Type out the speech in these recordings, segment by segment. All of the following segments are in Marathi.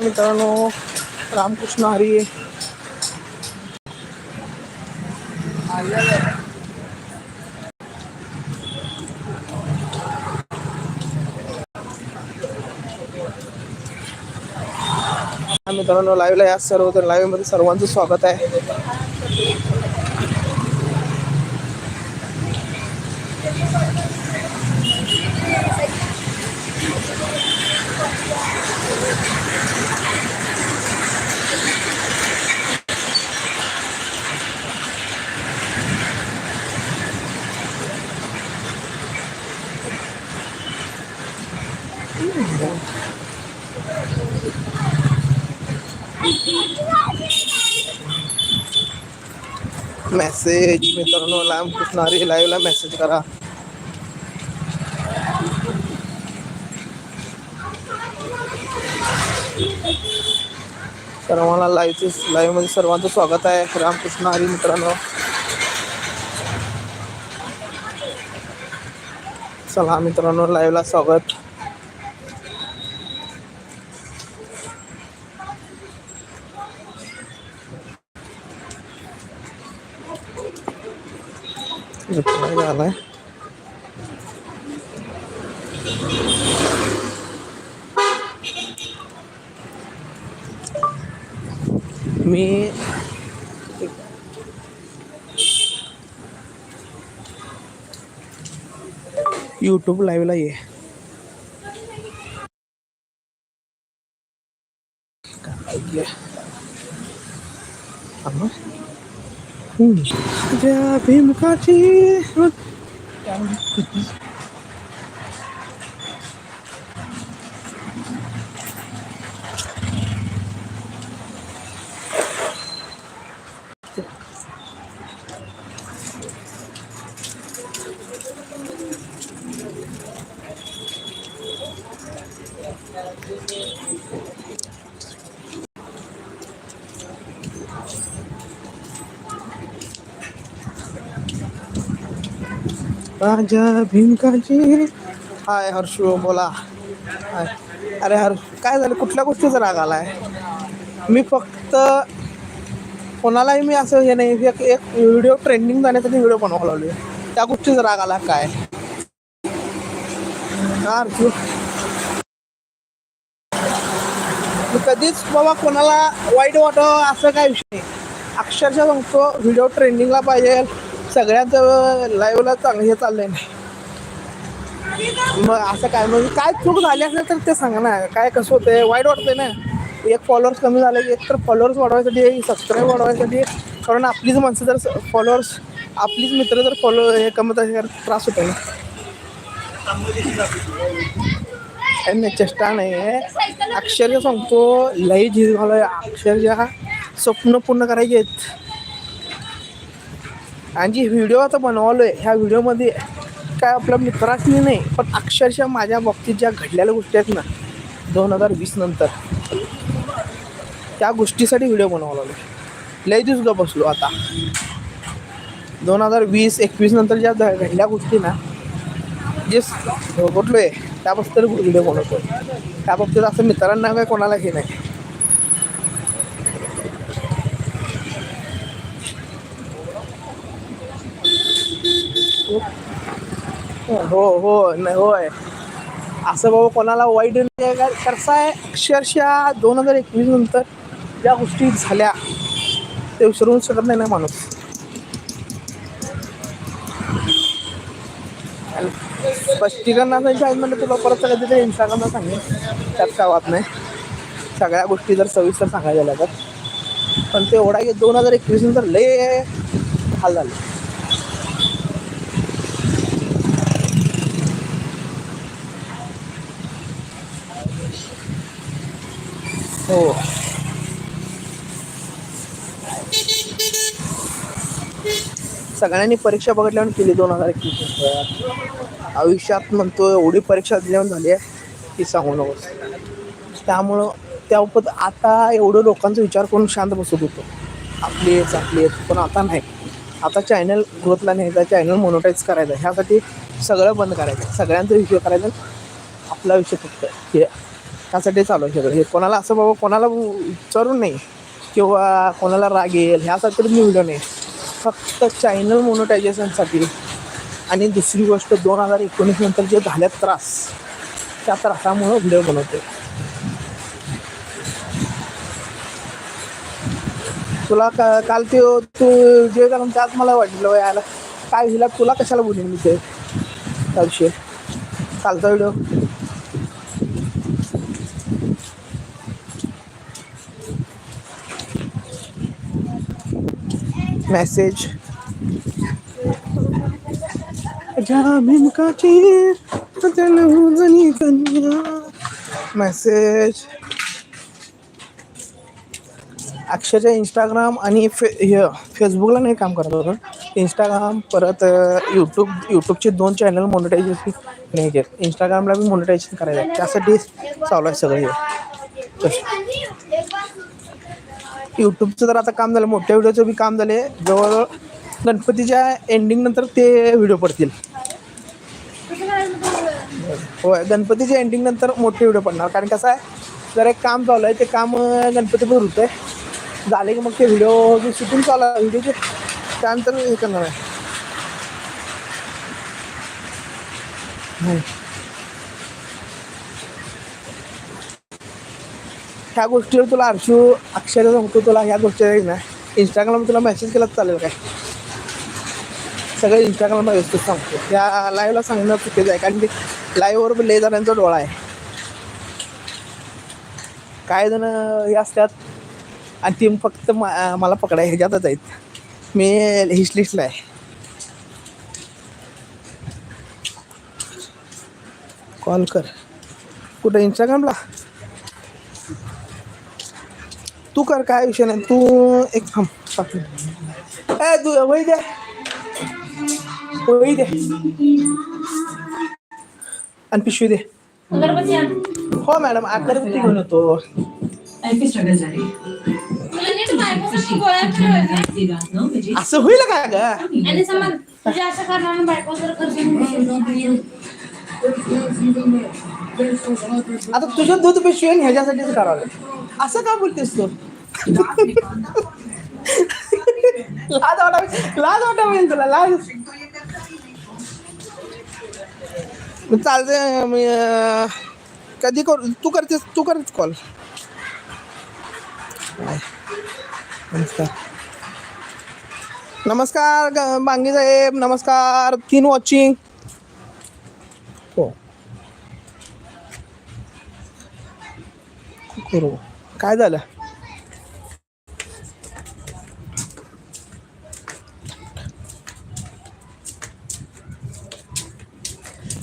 मित्रांनो रामकृष्ण हरी मित्रों मित्रांनो लाईव्हला या सर्व स्वागत आहे. मेसेज मित्रांनो रामकृष्ण कृष्णारी लाईव्हला मेसेज करा. सर्वांना लाईव्हचे लाईव्हमध्ये सर्वांचं स्वागत आहे. रामकृष्ण हरी मित्रांनो. चला मित्रांनो लाईव्हला स्वागत. रिप्लाय झालाय मी यूट्यूब लाईव्हला ये काय ये. थांब हं. राजा भिमकाची हाय हर्षू बोला. हाय. अरे हर काय झालं? कुठल्या गोष्टीचा राग आलाय? मी फक्त कोणालाही मी असं हे नाही एक एक व्हिडिओ ट्रेंडिंग जाण्यासाठी व्हिडिओ बनवायला लावले त्या गोष्टीचा राग आला काय? हर्षू. मी कधीच बाबा कोणाला वाईट वाटावं असं काय विषय नाही. अक्षरशः सांगतो व्हिडिओ ट्रेंडिंगला पाहिजे. सगळ्यांचं लाईव्हला चांगलं हे चाललंय नाही मग असं काय म्हणजे काय चूक झाली असेल तर ते सांगा ना काय कसं होतंय? वाईट वाटतंय ना. एक फॉलोअर्स कमी झाले एक तर फॉलोअर्स वाढवायसाठी सबस्क्राईब वाढवायसाठी कारण आपलीच माणसं जर फॉलोअर्स आपलीच मित्र जर फॉलो हे कमत असेल त्रास होतो ना. चेष्टा नाही आहे. अक्षरशः सांगतो लई झीज घालाय अक्षरशः स्वप्न पूर्ण करायचे आहेत आणि जी व्हिडिओ आता बनवलोय ह्या व्हिडिओमध्ये काय आपल्या मित्राची नाही पण अक्षरशः माझ्या बाबतीत ज्या घडलेल्या गोष्टी आहेत ना दोन हजार वीस नंतर त्या गोष्टीसाठी व्हिडिओ बनवला लय दिवस ग बसलो आता. दोन हजार वीस एकवीस नंतर ज्या घडल्या गोष्टी ना जे भोगटलोय त्याबद्दल व्हिडिओ बनवतो त्या बाबतीत असं मित्रांना काय कोणाला हे नाही. हो हो नाही होय. असं बाबा कोणाला वाईट नाही का आहे. अक्षरशः दोन हजार एकवीस नंतर ज्या गोष्टी झाल्या ते विसरून शकत नाही ना माणूस. आणि स्पष्टीकरणासाठी आज म्हणलं तुला परत सगळं तिथे इंस्टाग्रामला सांगेन. त्यात काय वाद नाही. सगळ्या गोष्टी जर सविस्तर सांगायला झाल्या तर. पण ते एवढा दोन हजार एकवीस नंतर लय हाल झाले. हो. सगळ्यांनी परीक्षा बघितल्यावर केली दोन हजार एकवीस. आयुष्यात म्हणतो एवढी परीक्षा दिल्यावर झाली आहे की सांगू नकोस. त्यामुळं त्या आता एवढं लोकांचा विचार करून शांत बसत होतो. आपली आहेच आपली येत पण आता नाही. आता चॅनल ग्रोथला न्यायचा चॅनल मोनोटाईज करायचं. ह्यासाठी सगळं बंद करायचं. सगळ्यांचा विषय करायचा. आपला विषय फक्त हे त्यासाठी चालू आहे सगळं. हे कोणाला असं बाबा कोणाला विचारून नाही किंवा कोणाला राग येईल ह्यासाठी मी व्हिडिओ नाही. फक्त चॅनल मोनोटायझेशनसाठी आणि दुसरी गोष्ट दोन हजार एकोणीस नंतर जे झाल्या त्रास त्या त्रासामुळं व्हिडिओ बनवते तुला का काल ते तू जे कारण त्यात मला वाटलं यायला काय हिला तुला कशाला बोलेन मी ते? त्या विषयी कालचा व्हिडिओ मेसेज मेसेज अक्षरशः इंस्टाग्राम आणि फे हे फेसबुकला नाही काम करत होतं. इंस्टाग्राम परत यूट्यूब यूट्यूबचे दोन चॅनल मोनिटायझेशन नाही घेत इंस्टाग्रामला बी मोनिटायझेशन करायचं आहे. त्यासाठी चालू आहे सगळं हे. यूट्यूबचं तर आता काम झालं मोठ्या व्हिडिओचं बी काम झाले जवळजवळ गणपतीच्या एंडिंग नंतर ते व्हिडिओ पडतील. होय गणपतीच्या एंडिंग नंतर मोठे व्हिडिओ पडणार. कारण कसं आहे जर एक काम चालू आहे ते काम गणपतीपूर होतं आहे झाले की मग ते व्हिडिओ जे शूटिंग चालू आहे व्हिडिओचे त्यानंतर हे करणार आहे. ह्या गोष्टीवर तुला अर्शू अक्षर सांगतो तुला ह्या गोष्टी ना. इंस्टाग्राम तुला मेसेज केला चालेल काय? सगळं इंस्टाग्रामला व्यवस्थित सांगतो. त्या लाईव्हला सांगणं चुकीचं आहे कारण की लाईव्हवर लय जणांचा डोळा आहे. काय जण हे असतात आणि ती फक्त मा मला पकडाय ह्याच्यातच आहेत. मी हिस्ट लिस्टला आहे. कॉल कर. कुठं? इंस्टाग्रामला तू कर काय विषय नाही. तू एक थांब ए तू वही दे. वही दे. आणि पिशवी दे. हो मॅडम अगरबत्ती घेऊन येतो. म्हणजे असं होईल का ग? आता तुझं दूध पिशवी ह्याच्यासाठीच करावं लागेल. असं का बोलतेस तू? लाज वाटावी लाज वाटावी तुला, लाज. मग चालतंय, मी कधी करू, तू करतेस, तू कॉल. नमस्कार. नमस्कार बांगे साहेब, नमस्कार, तीन वॉचिंग हो. करू. काय झालं?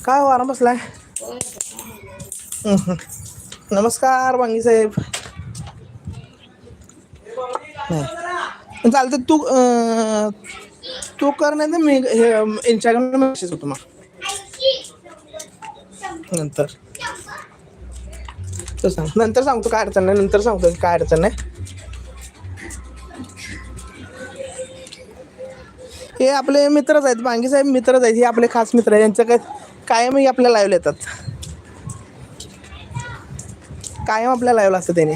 काय वारा आराम बसलाय? नमस्कार वांगी साहेब. चालतं तू तू कर नाही तर मी हे इंस्टाग्रामला मेसेज होतो मग. नंतर. तो सांग. नंतर सांगतो काय अडचण नाही नंतर सांगतो काय अडचण नाही. हे आपले मित्रच आहेत बांगी साहेब मित्रच आहेत हे आपले खास मित्र आहेत. यांचं काय कायमही आपल्या लाईव्ह येतात. कायम आपल्या लाईव्हला असतं त्याने.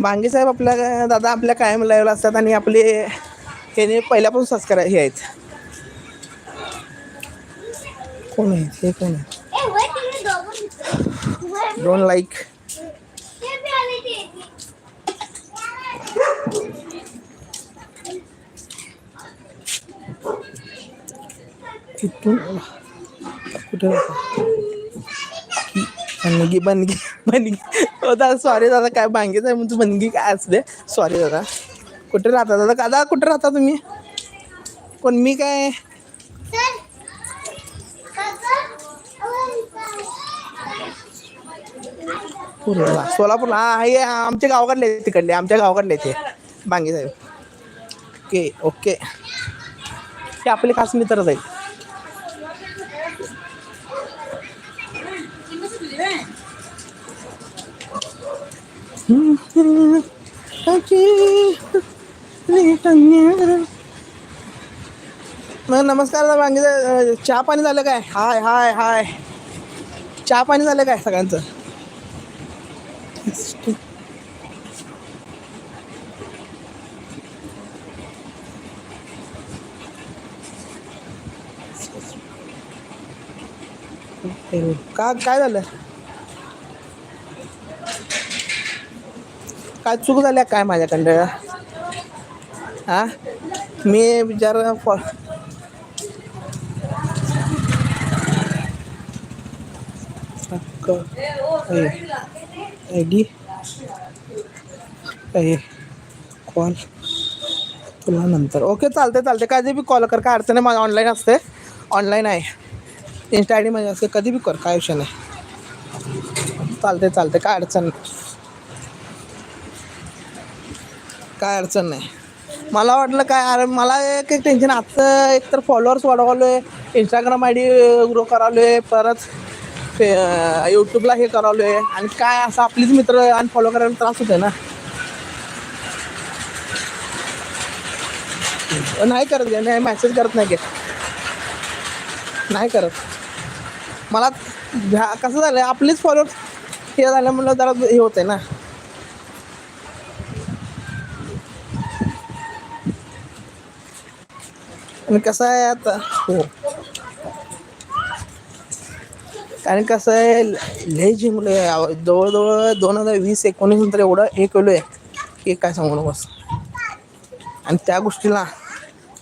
बांगे साहेब आपल्या दादा आपल्या कायम लाईव्हला असतात आणि आपले हे पहिल्यापासून संस्कार हे आहेत. कोण आहेत? हे कोण आहेत? दोन लाईक तिथून बनगी बनगी बनगी हो दादा सॉरी दादा काय बांगेच आहे म्हणजे बनगी काय असते? सॉरी दादा. कुठे राहता दादा? दादा कुठे राहता तुम्ही? कोण मी काय? पूर्णला सोलापूरला हा हे आमच्या गावाकडले आहेत तिकडले आमच्या गावाकडले ते बांगे साहेब. Okay okay. हे आपले खास मित्रच आहेत. नमस्कार बांगे चहा पाणी झालं काय? हाय हाय हाय. चहा पाणी झालं काय सगळ्यांचं? का काय झालं? काय चूक झाल्या काय माझ्याकडं? हा मी विचार फॉ आय डी कॉल. तुला नंतर. ओके चालते चालते कधी बी कॉल कर काय अडचण आहे माझं ऑनलाईन असते ऑनलाईन आहे. इन्स्टा आय डी म्हणजे असते कधी बी कर काय विषय नाही. चालते चालते काय अडचण नाही. काय अडचण नाही. मला वाटलं काय अरे मला एक एक टेन्शन आजचं एक तर फॉलोअर्स वाढवलो आहे इंस्टाग्राम आय डी ग्रो करावलो आहे परत फे यूट्यूबला हे करावलो आहे आणि काय असं आपलीच मित्र आणि फॉलो करायला त्रास होते ना. नाही करत गे नाही मॅसेज करत नाही गे. नाही करत. मला कसं झालं आपलीच फॉलोअर्स हे झालं म्हटलं जरा हे होते ना. आणि कसं आहे आता? हो. कारण कसं आहे लय जिंकलो आहे जवळजवळ दोन हजार वीस एकोणीस नंतर एवढं हे केलो आहे की काय सांगू नकोस आणि त्या गोष्टीला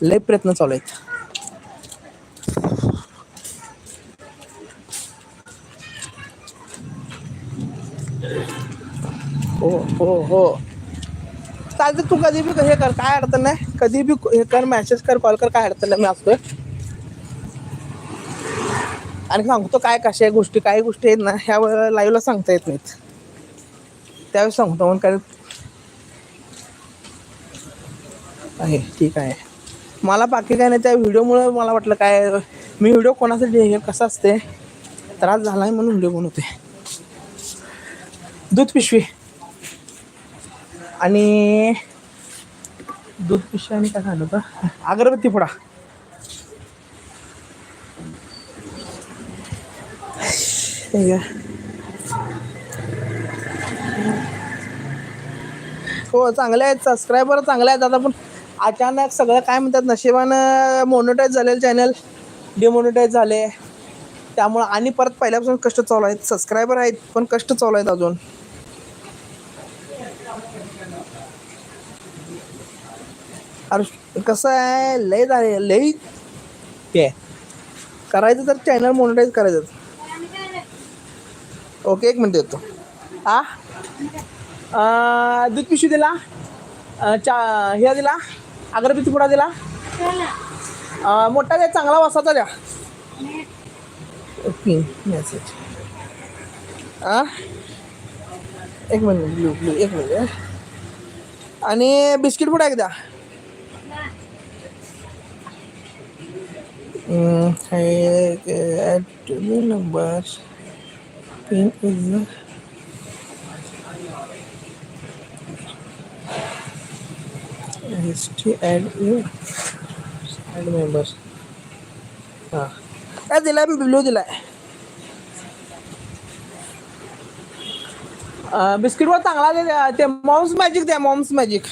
लय प्रयत्न चालू आहेत. हो हो. हो चालतं तू कधी बी हे कर काय अडचण नाही. कधी बी हे कर मेसेज कर कॉल कर काय अडचण नाही मी असतोय. आणि सांगतो काय कशा गोष्टी काही गोष्टी आहेत ना ह्या वेळेला लाईव्हला सांगता येत नाहीत. त्यावेळेस सांगतो म्हणून काय? आहे ठीक आहे. मला बाकी काय नाही त्या व्हिडिओमुळे मला वाटलं काय मी व्हिडिओ कोणासाठी हे कसं असते त्रास झाला आहे म्हणून व्हिडिओ बनवते दूध पिशवी. आणि दूध पिशवी आणि काय झालं होतं अगरबत्ती फोडा. हो चांगले आहेत. सबस्क्रायबर चांगले आहेत. आता पण अचानक सगळं काय म्हणतात नशिबानं मोनोटाईज झालेलं चॅनल डिमोनिटाईज झाले. त्यामुळं आणि परत पहिल्यापासून कष्ट चालू आहेत. सबस्क्रायबर आहेत पण कष्ट चालू आहेत अजून. अरे कसं आहे? लय झाले लय ते. करायचं तर चॅनल मोनिटाईज करायचं. ओके एक मिनिट देतो आ दूध पिशवी दिला. चा ह्या दिला. अगरबत्ती पुडा दिला. मोठा द्या चांगला वासाचा द्या. ओके मेसेज आ एक मिनिट ब्लू ब्लू एक मिनिट आणि बिस्किट पुडा एक द्या number pin is history add add members हां काय दिलाय मी ब्लू दिलाय बिस्किटवर चांगला दे ते मॉम्स मॅजिक द्या मॉम्स मॅजिक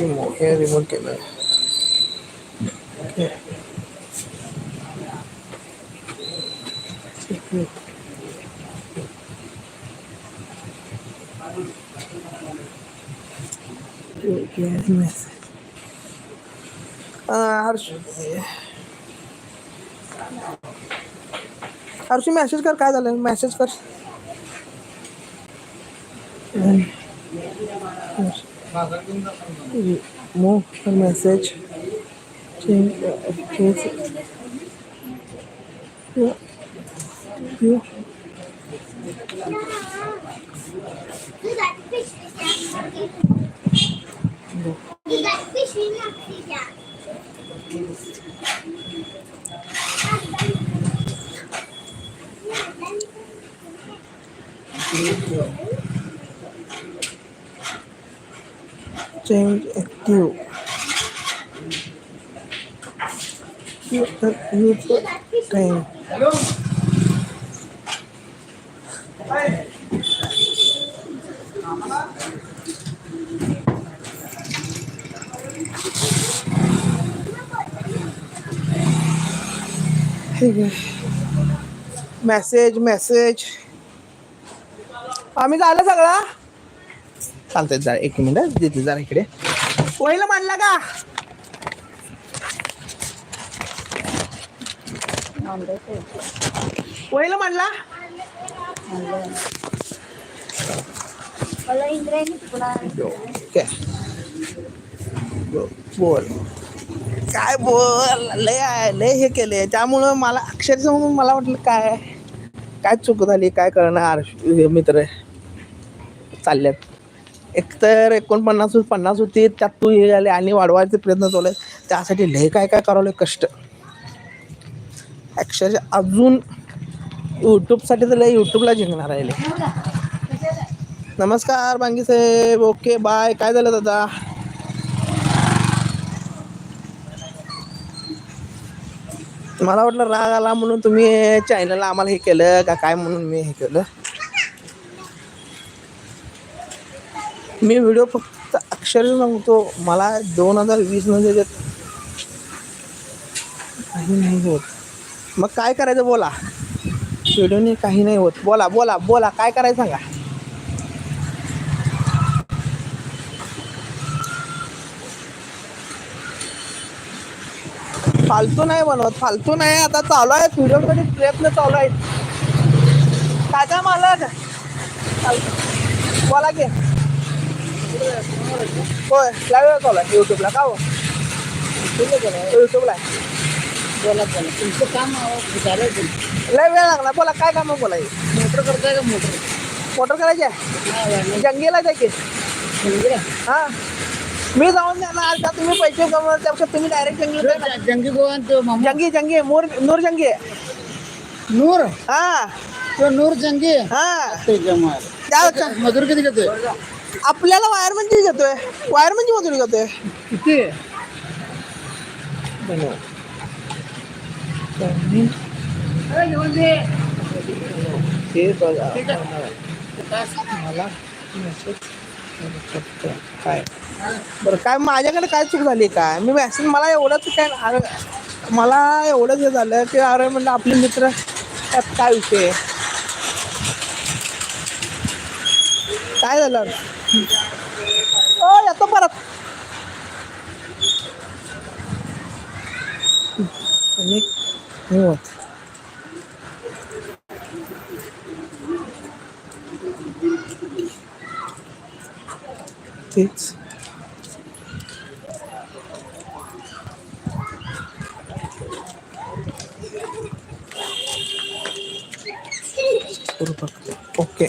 हे रिमोट केलं हर्ष हर्षी मेसेज कर काय झालं मेसेज कर Mo message. Change. Change. Yeah. Yeah. Active time ठीक आहे मेसेज मेसेज आम्ही झालं सगळा चालतंय जरा एक मिनिट देते जरा इकडे. पहिलं मांडला का? पहिलं मांडला बोल. काय बोल? लय आहे लय हे केले त्यामुळं मला अक्षरशः म्हणून मला वाटलं काय काय चूक झाली काय करणार मित्र. चालल्यात. एकतर एकोणपन्नास पन्नास होती त्यात तू हे झाले आणि वाढवायचे प्रयत्न चालू आहेत त्यासाठी लय काय काय करावले कष्ट. अक्षरशः अजून यूट्यूबसाठी तर लय यूट्यूबला जिंकणार आहे नमस्कार बांगी साहेब. ओके बाय काय झालं दादा? मला वाटलं राग आला म्हणून तुम्ही चॅनलला आम्हाला हे केलं का काय म्हणून मी हे केलं? मी व्हिडिओ फक्त अक्षर सांगतो मला दोन हजार वीसमध्ये काही नाही होत. मग काय करायचं बोला? व्हिडिओने काही नाही होत. बोला बोला बोला काय करायचं सांगा? फालतू नाही बनवत फालतू नाही. आता चालू आहे व्हिडिओसाठी प्रयत्न चालू आहेत. काय काय मालक बोला की. होय लाईव्ह चालू आहे युट्यूबला का हो युट्यूबला बोला बोला तुमचं काम झालं लय वेळ लागला बोला काय काम बोला? मोटर करताय का मोटर मोटर करायची आहे जंगीला जाय की हा मी जाऊन देणार का तुम्ही पैसे कमवणार त्यापेक्षा तुम्ही डायरेक्ट जंगली जंगी मामा जंगी जंगी मोर नूर जंगी आहे. नूर हा तो नूर जंगी हा ते त्या मजूर किती घेतोय आपल्याला वायर म्हणजे घेतोय. वायर म्हणजे मजुरी घेतोय. किती? हे मला काय? बरं काय माझ्याकडे काय चूक झाली काय? मी मॅसेज मला एवढंच काय अरे मला एवढंच हे झालं की अरे म्हणलं आपले मित्र त्यात काय विषय आहे? काय झालं? ओ येतो परत. आणि मी होत तेच करू फक्त ओके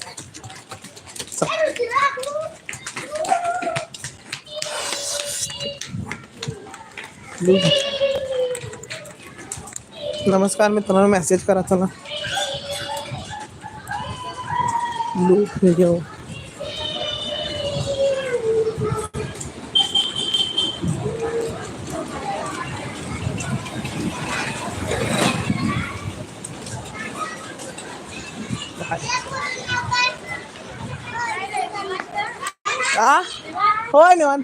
नमस्कार मित्रांनो मेसेज करा चला. ब्लू व्हिडिओ हा होय निवांत.